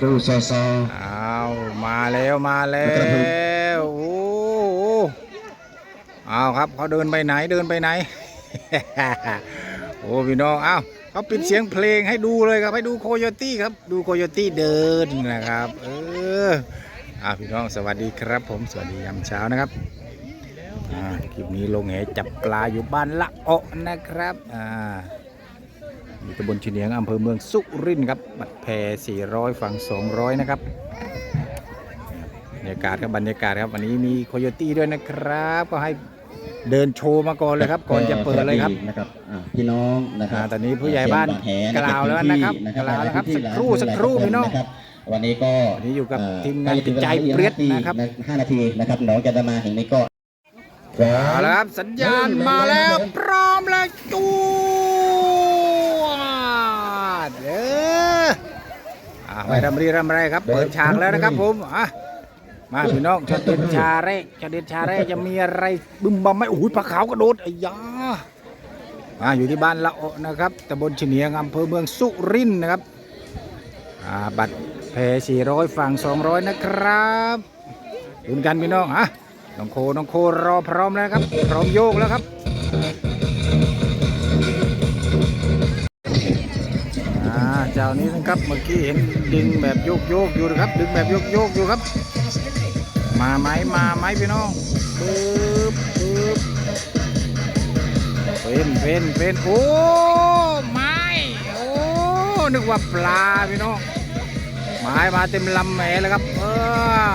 ครูซอซออ้าวมาแล้วมาแล้ครับผมวโอ้โหเอาครับเขาเดินไปไหนเดินไปไหน โอ้พี่น้องอ้าวเขาปิดเสียงเพลงให้ดูเลยครับให้ดูโคโยตี้ครับดูโคโยตี้เดินนะครับ เอออ่าพี่น้องสวัสดีครับ ผมสวัสดียามเช้านะครับอ่าคลิปนี้ลงแหจับปลาอยู่บ้านละเอะนะครับอ่าอยู่ ตำบลชิเนียงอำเภอเมืองสุรินทร์ครับบัตรแพ400 ฝั่ง 200 นะครับบรรยากาศครับบรรยากาศครับวันนี้มีโคโยตี้ด้วยนะครับ ก็ให้เดินโชว์มาก่อนเลยครับก่อนจะเปิดเลยครับนะครับอ่าพี่น้องนะครับอ่าตอนนี้ผู้ใหญ่บ้านเชียงบาแหกล่าวแล้วนะครับพื้ที่กล่าวแล้วครับพื้นที่สักครู่หลายสักครู่หลายพี่น้องะครับวันนี้ก็วันนี้อยู่กับเทีมงานใกล้ถึใจเปรี้ยดนะครับห้านาทีนะครับน้องจะมาถึงนี้ก็พร้อเอามละครับสัญญาณมาแล้วพร้อมแล้วจูดเอออ่า ไม่รำรีรำไรครับ เปิดฉากแล้วนะครับผมอะมาพี่น้องชาเด็ดชาแรกชาเด็ดชาแรกจะมีอะไรบึ้มบัมไหมโอ้ยปลาขาวกระโดดไอ้ยามาอยู่ที่บ้านละโอะนะครับตำบลเฉนียงอำเภอเมืองสุรินทร์นะครับอ่าบัตรแพ400ฝั่ง200นะครับลุ้นกันพี่น้องอะน้องโคน้องโครอพร้อมแล้วครับ พร้อมโยกแล้วครับ จ้านี้นะครับ เมื่อกี้เห็นดึงแบบโยกโยกอยู่นะครับ ดึงแบบโยกโยกอยู่ครับ มาไหมมาไหมพี่น้องปึ๊บปึ๊บเป็นเป็นเป็นโอ้ไม่โอ้นึกว่าปลาพี่น้องไม้มาเต็มลำแหแล้วครับเออ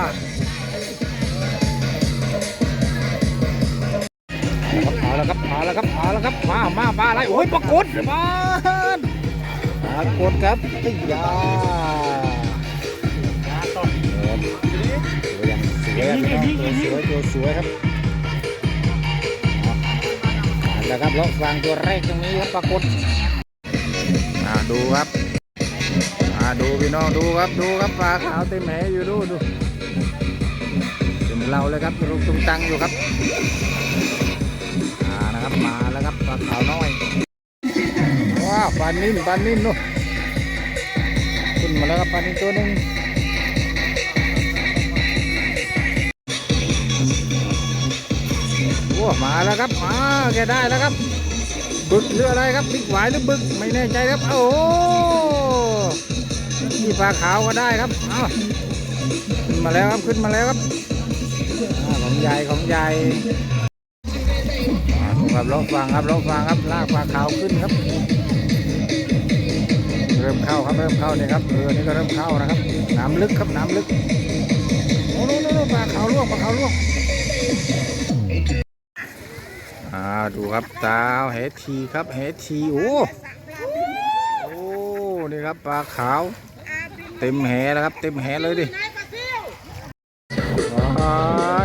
เอาละครับเอาละครับเอาละครับมามาปลาอะไรโอ้ยปรากฏมาากฏครับติยาสวอย่างสวยครับตัวสวยตัวสวยครับเอาละครับแล้ววางตัวแรกตรงนี้ครับปรากฏอ่าดูครับอ่าดูพี่น้องดูครับดูครับปลาขาวเต็มแหอยู่ดูดูเต็มเราเลยครับลุงตุ้งตังอยู่ครับมานะครับมาแล้วครับปลาขาวน้อยาวปลานิ่มปลานิ่มนู่นขึ้นมาแล้วครับปลานิ่มตัวหนึ่งโอ้มาแล้วครับมาแกได้แล้วครับ บึกหรืออะไรครับบิ๊กหวายหรือบึกไม่แน่ใจครับโอ้โหนี่ปลาขาวก็ได้ครับเอาขึ้นมาแล้วครับขึ้นมาแล้วครับอ่าของใหญ่ของใหญ่ครับลองฟังครับลองฟังครับลากปลาขาวขึ้นครับ ริ่มเข้าครับเริ่มเข้าเนี่ยครับเออนี่ก็เริ่มเข้านะครับน้ำลึกครับน้ำลึกโอ้โหโน่นปลาขาวลวกปลาขาวลวกอ่าดูครับตาเฮทีครับเฮทีโอ้โอ้นี่ครับปลาขาว เต็มแหแล้วครับ เต็มแหเลยดิอ่า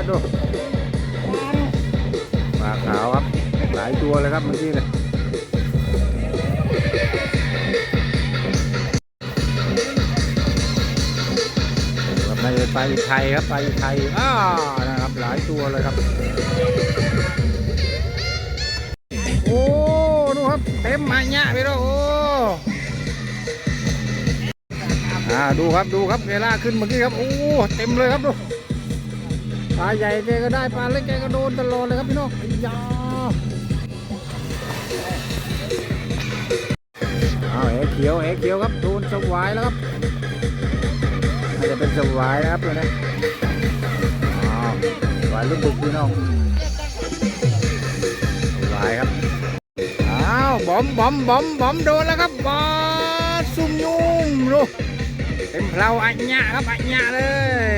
ดูปลาขาวครับหลายตัวเลยครับเมื่อกี้เลย ป็นปลาอีไทยครับปลาอีไทยอ้านะครับหลายตัวเลยครับ โอ้ดูครับเต็มมาเนี่ยพี่โรโอ้อ่าดูครับดูครับเวลาขึ้นเมื่อกี้ครับโอ้เต็มเลยครับดูปลาใหญ่แกก็ได้ปลาเล็กแกก็โดนตลอดเลยครับพี่น้องอ้ยาเอาแหเขียวแหเขียวครับโดนสวายแล้วครับ จะเป็นสวายนะครับตัวนี้อ้าวสวายลูกบุกพี่น้องสวายครับอ้าวบอมบอมบอมบอมโดนแล้วครับบอสซุ่มยุ่มดูเต็มเพลาอัญญะครับอัญญะเลย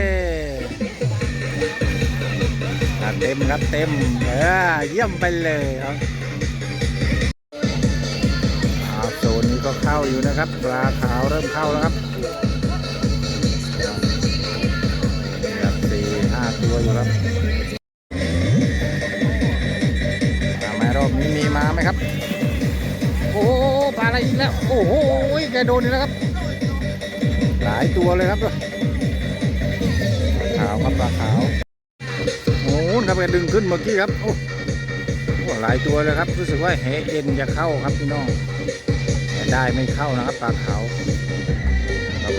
เต็มครับเต็มเออเยี่ยมไปเลยครับโซนนี้ก็เข้าอยู่นะครับปลาขาวเริ่มเข้าแล้วครับ ตัวอยู่ครับมามารอบนี้มีมาไหมครับ โอ้โหปลาอะไรอีกแล้ว โอ้โหแกโดนอีกแล้วครับ หลายตัวเลยครับขาวครับปลาขาวโอ้โหครับแกดึงขึ้นเมื่อกี้ครับ โอ้โหหลายตัวเลยครับ รู้สึกว่าแหเอ็นจะเข้าครับพี่น้องแต่ได้ไม่เข้านะครับปลาขาว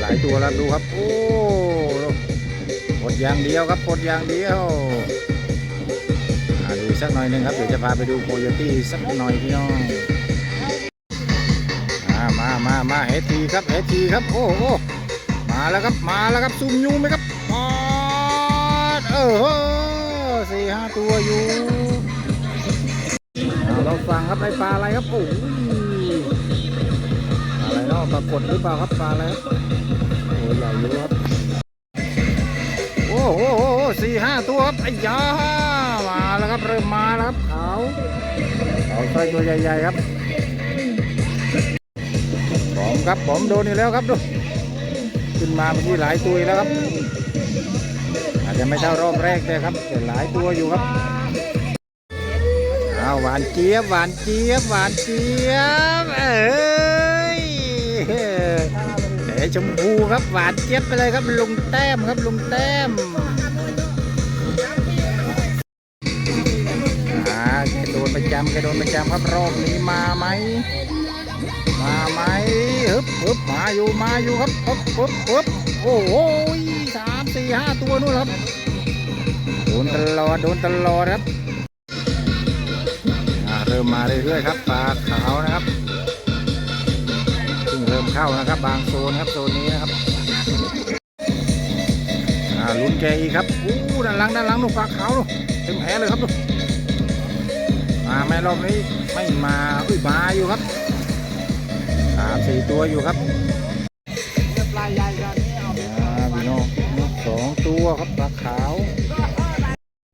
หลายตัวแล้วดูครับ โอ้ กดอย่างเดียวครับกดอย่างเดียวดูสักหน่อยหนึงครับเดี๋ยวจะพาไปดูโคโยตี้สักหน่อยพี่น้องอ่ามามามาเฮทีครับเฮทีครับโอ้โหมาแล้วครับมาแล้วครับซุ่มยูไหมครับปอดเออโหสี่ห้าตัวอยู่เราฟังครับไอปลาอะไรครับโอ้ยอะไรเนาะปรากฏหรือเปล่าครับปลาอะไรครับโอ้ยใหญ่อยู่ครับ โอ้โหโอ้โหสี่ห้าตัวครับไอ้ยามาแล้วครับเริ่มมาแล้วครับเขาเขาใส่ตัวใหญ่ๆครับผมครับผมโดนอีกแล้วครับดูขึ้นมาเมื่อกี้หลายตัวอีกแล้วครับ อาจจะไม่เท่ารอบแรกแต่ครับแต่หลายตัวอยู่ครับอ้าวหวานเจี๊ยบหวานเจี๊ยบหวานเจี๊ยบเอ้ยเอ๋ชมพูครับหวานเจี๊ยบไปเลยครับลุงแต้มครับลุงแต้ม จำแกโดนประจำครับรอบนี้มาไหมมาไหมฮึบฮึบมาอยู่มาอยู่ครับฮึบฮึบฮึบโอ้โหสามสี่ห้าตัวนู่นครับโดนตลอดโดนตลอดครับเริ่มมาเรื่อยๆครับปลาขาวนะครับเพิ่งเริ่มเข้านะครับ บางโซนครับโซนนี้นะครับลุ้นแกอีกครับอู้ด้านหลังด้านหลังนุ่ปลาขาวนู่นเต็มแผลเลยครับนู่ มาแม่รอบนี้ไม่มาอุ้ยมาอยู่ครับสามสี่ตัวอยู่ครับปลาใหญ่กันอ่าพี่น้องสองตัวครับปลาขาว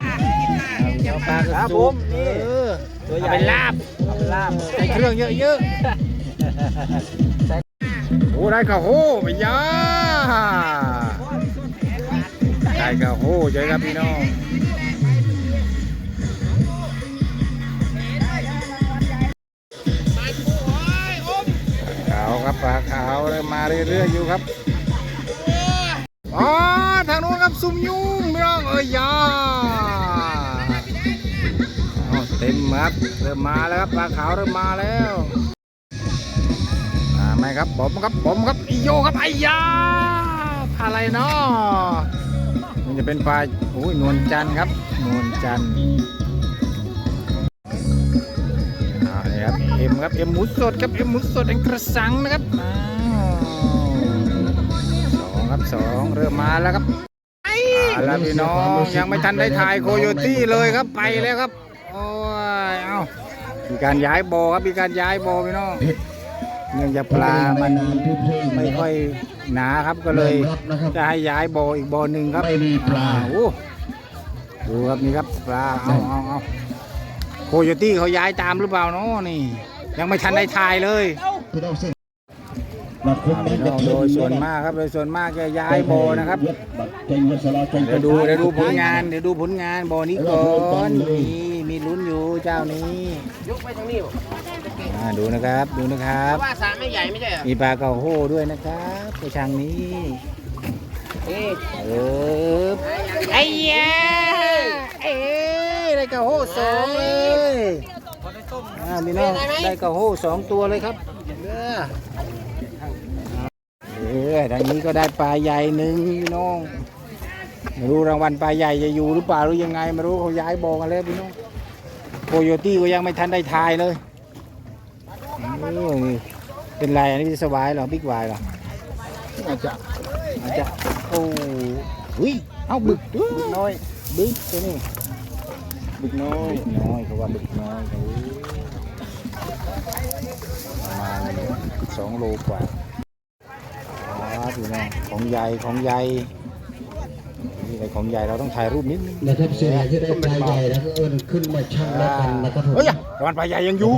อ่าพี่น้องปลากระสุนเออตัวใหญ่ลาบลาบใส่เครื่องเยอะๆโอ้ได้กระโหไปยาได้กระโหเจอครับพี่น้อง ครับปลาขาวเริ่มมาเรื่อยๆอยู่ครับอ๋อทางโน้นครับซุ่มยุ่งพี่น้องเอ้ยยาเต็มครับเริ่มมาแล้วครับปลาขาวเริ่มมาแล้วอ่าไม่ครับผมครับผมครับอีโยครับไอ้ยาอะไรเนาะมันจะเป็นปลาโอ้ยนวลจันทร์ครับนวลจันทร์ เอ็มครับเอ็มหมูสดครับเอ็มหมูสดเอ็มกระสังนะครับอ้าวสองครับสองเริ่มมาแล้วครับเอาละพี่น้องยังไม่ทันได้ถ่ายโคโยตี้เลยครับไปแล้วครับโอ้ยเอ้ามีการย้ายบ่อครับมีการย้ายบ่อพี่น้องเนื่องจากปลามันไม่ค่อยหนาครับก็เลยจะให้ย้ายบ่ออีกบ่อหนึ่งครับไม่มีปลาอ่โอ้ดูครับนี่ครับปลาเอาเอาเอาโคโยตี้เขาย้ายตามหรือเปล่าเนาะนี่ ยังไม่ทันได้ถ่ายเลยเส้นมาโดยส่วนมากครับโดยส่วนมากจะย้ายโบนะครับเดี๋ยวดูเดี๋ยวดูผลงานเดี๋ยวดูผลงานโบนี้ก่อนนี่มีลุ้นอยู่เจ้านี้ยกไปทางนี้บ่อ่าดูนะครับดูนะครับว่าสระไม่ใหญ่ไม่ใช่เหรอมีปลากระโฮด้วยนะครับไปทางนี้เออไอ้ยาเอ้ยได้กระโฮสองเลย อ่าพี่น้องได้กระโฮสองตัวเลยครับเด้อเออทางนี้ก็ได้ปลาใหญ่หนึ่งพี่น้องไม่รู้รางวัลปลาใหญ่จะอยู่หรือเปล่าหรือยังไงไม่รู้เขาย้ายบอกกันแล้วพี่น้องโคโยตี้ก็ยังไม่ทันได้ทายเลยเออนี่เป็นไรอันนี้สวายเหรอบิ๊กวายเหรออาจจะอาจจะโอ้ยเอาบึกบึกน้อยบึกตัวนี้ บึกน้อยบึกน้อยเขาว่าบึกน้อยเขาประมาณสองโลกว่าอ๋อดูนะของใหญ่ของใหญ่นี่อะไรของใหญ่เราต้องถ่ายรูปนิดนึงนะครับเสียที่ได้ปลาใหญ่แล้วก็เอิญขึ้นมาชั่งแล้วกันนะครับผมเฮ้ยรางวัลปลาใหญ่ยังอยู่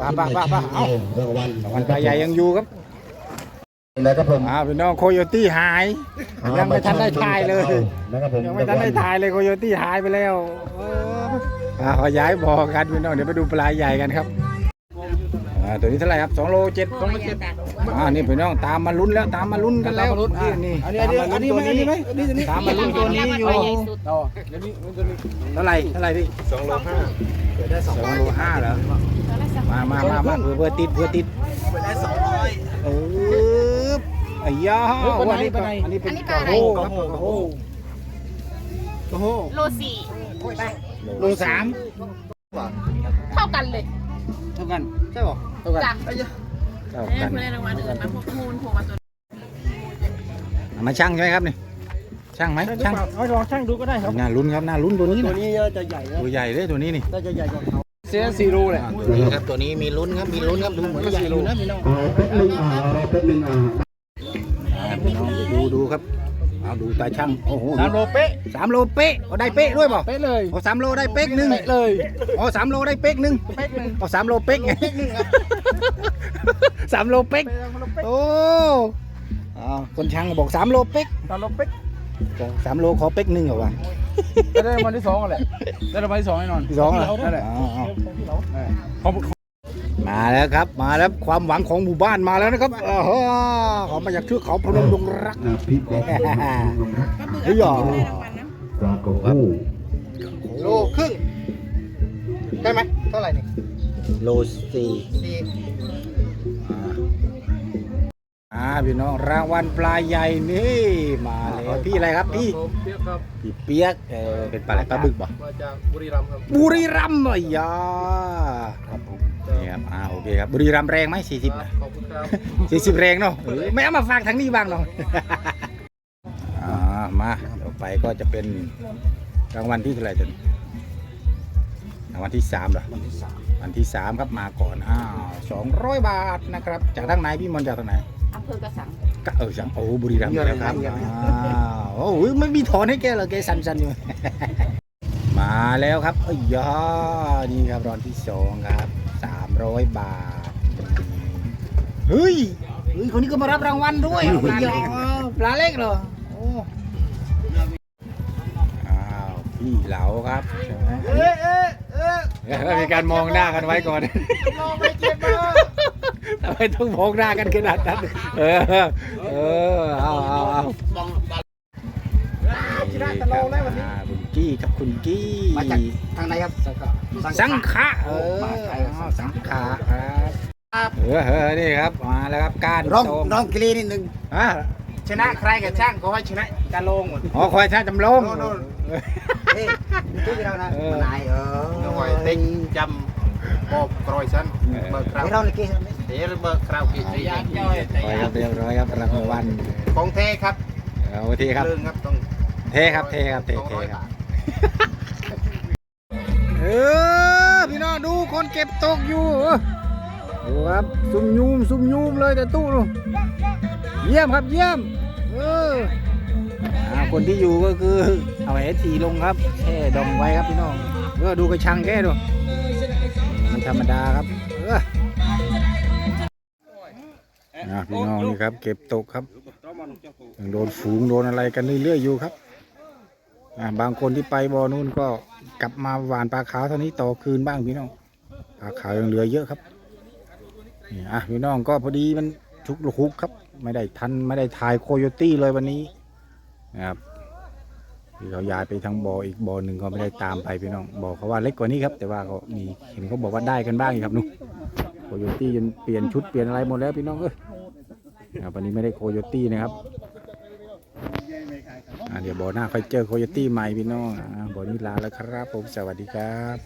ป้าป้าป้าป้าเอารางวัลรางวัลปลาใหญ่ยังอยู่ครับ นะครับผมอ้าวพี่น้องโคโยตี้หาย ยังไม่ทันได้ถ่ายเลย นะครับผมยังไม่ทันได้ถ่ายเลยโคโยตี้หายไปแล้วเอออ่าขอย้ายบ่อกันพี่น้องเดี๋ยวไปดูปลาใหญ่กันครับอ่าตัวนี้เท่าไหร่ครับสองโลเจ็ดสองโลเจ็ดอ่านี่พี่น้องตามมาลุ้นแล้วตามมาลุ้นกันแล้วอ่านี่ตามมาลุ้นตัวนี้ตามมาลุ้นตัวนี้อยู่เท่าไหร่เท่าไหร่พี่สองโลห้าสองโลห้าเหรอมามามามาเพื่อเพื่อติดเพื่อติดเออไอ้ยาเฮ้ยปลาไหนวันนี้ปลาไหน อันนี้เป็นอันนี้กประลาไหนโหครับกระโหโอ้โหโลสี่โลสามเท่ากันเลยเท่ากันใช่ป่ะเท่ากันจ้ะไอ้ยะเท่าไม่กัได้นคุณได้รางวัลอื่นมาพวกมูลพวกมาตัวเอามาช่างใช่ไหมครับนี่ช่างไหมช่างเอาลองช่างดูก็ได้ครับน่าลุ้นครับน่าลุ้นตัวนี้ตัวนะนี้จะใหญ่นะตัวใหญ่เลยตัวนี้นี่น่าจะใหญ่กว่าเขาเสียสี่รูเลย อ่าตัวนี้ครับตัวนี้มีลุ้นครับมีลุ้นครับดูเหมือนใหญ่อยู่นะพี่น้องอ่าพี่น้อง ดูดูครับเอาดูตาช่างโอ้โหสามโลเป๊ะสามโลเป๊ะเอาได้เป๊ะด้วยเปล่าเป๊ะเลยโอ้สามโลได้เป๊กหนึ่งเป๊ะเลยโอ้สามโลได้เป๊กหนึ่งเป๊ะหนึ่งโอ้สามโลเป๊กไงเป๊ะหนึ่งครับสามโลเป๊กเป๊ะโลเป๊ะโอ้อ่าคนช่างบอกสามโลเป๊กสามโลเป๊ะสามโลขอเป๊กหนึ่งเหรอวะได้รางวัลที่สองแหละได้รางวัลที่สองแน่นอนที่สองเหรอนั่นแหละอ๋ออ๋อของ มาแล้วครับ มาแล้วความหวังของหมู่บ้านมาแล้วนะครับโอ้โหเขามาจากเทือกเขาพนมดงรักเฮ้ยหรอโลครึ่งได้ไหมเท่าไหร่นี่โลสี่สี่อ่าพี่น้องรางวัลปลาใหญ่นี่มาแล้วพี่อะไรครับพี่เปียกครับพี่เปียกเออเป็นปลาอะไรปลาบึกบ่มาจากบุรีรัมย์ครับบุรีรัมย์อะยาครับผม นี่ครับอ่าโอเคครับบุรีรัมย์แรงไหมสี่สิบขอบคุณครับสี่สิบแรงเนาะเออไม่เอามาฝากทางนี้บ้างเนาะอ่ามาต่อไปก็จะเป็นรางวัลที่เท่าไหร่จนรางวัลที่สามเหรอวันที่สามครับมาก่อนอ้าวสองร้อยบาทนะครับ จากทางไหนพี่มนต์จากทางไหนอำเภอกระสังก็เออสังโอ้บุรีรัมย์แล้วครับอ้าวโอ้ยไม่มีถอนให้แกเหรอแกสันสันๆอยู่มาแล้วครับเอ้ยยานี่ครับรางวัลที่สองครับสาม ร้อยบาท เฮ้ยเฮ้ยคนนี้ก็มารับรางวัลด้วยปลาเล็กปลาเล็กเหรอโอ้อ้าวพี่เหลาครับใช่ไหมเอ๊ะเอ๊ะเอ๊ะมีการมองหน้ากันไว้ก่อนลองไปเจ็บมาทำไมต้องมองหน้ากันขนาดนั้น เออ เออ เอาเอาเอา กี้ครับคุณกี้มาจากทางไหนครับสังขะเออมาไกลอ๋อสังขะครับเออเออนี่ครับมาแล้วครับการร้องโจมร้องกรีนิดนึงอะชนะใครกับช่างก็ให้ชนะกาโลงหมดอ๋อคอยท่าจำลองโน่นโน่นเฮ้ยดูที่เรานะเออนายเออ rồi tính chăm bột rồi sân bờ เดี๋ยว krau เราเลยกี้ để bờ krau kia thì คอยครับเรียบร้อยครับรางวัล con thê khắp เอาทีครับ lương khắp tông เทครับเทครับเท con เท nói ครับ bạn เออพี่น้องดูคนเก็บตกอยู่ดูครับซุ่มยูมซุ่มยูมเลยแต่ตู้เยี่ยมครับเยี่ยมเออคนที่อยู่ก็คือเอาแหทีลงครับแช่ดองไว้ครับพี่น้องเออดูกระชังแค่ดูมันธรรมดาครับเออพี่น้องนี่ครับ เก็บตกครับโดนฝูงโดนอะไรกันเรื่อยๆอยู่ครับ บางคนที่ไปบอนู่นก็กลับมาหวานปลาขาวเท่านี้ต่อคืนบ้างพี่น้องปลาขาวยังเหลือเยอะครับนี่อะพี่น้องก็พอดีมันชุกลุกคุกครับ ไม่ได้ทันไม่ได้ถ่ายโคโยตี้เลยวันนี้นะครับเราย้ายไปทางบอ่ออีกบอ่อหนึ่งก็ไม่ได้ตามไปพี่น้องบอกเขาว่าเล็กกว่านี้ครับ แต่ว่าก็มีเห็นเขาบอกว่าได้กันบ้างครับนุ่โคโยตี้จนเปลี่ยนชุดเปลี่ยนอะไรหมดแล้วพี่น้องเอ้ยนะวันนี้ไม่ได้โคโยตี้นะครับ เดี๋ยวบอหน้าค่อยเจอโคโยตี้ใหม่พี่น้องอ่าบอนี้ลาแล้วครับ ผมสวัสดีครับ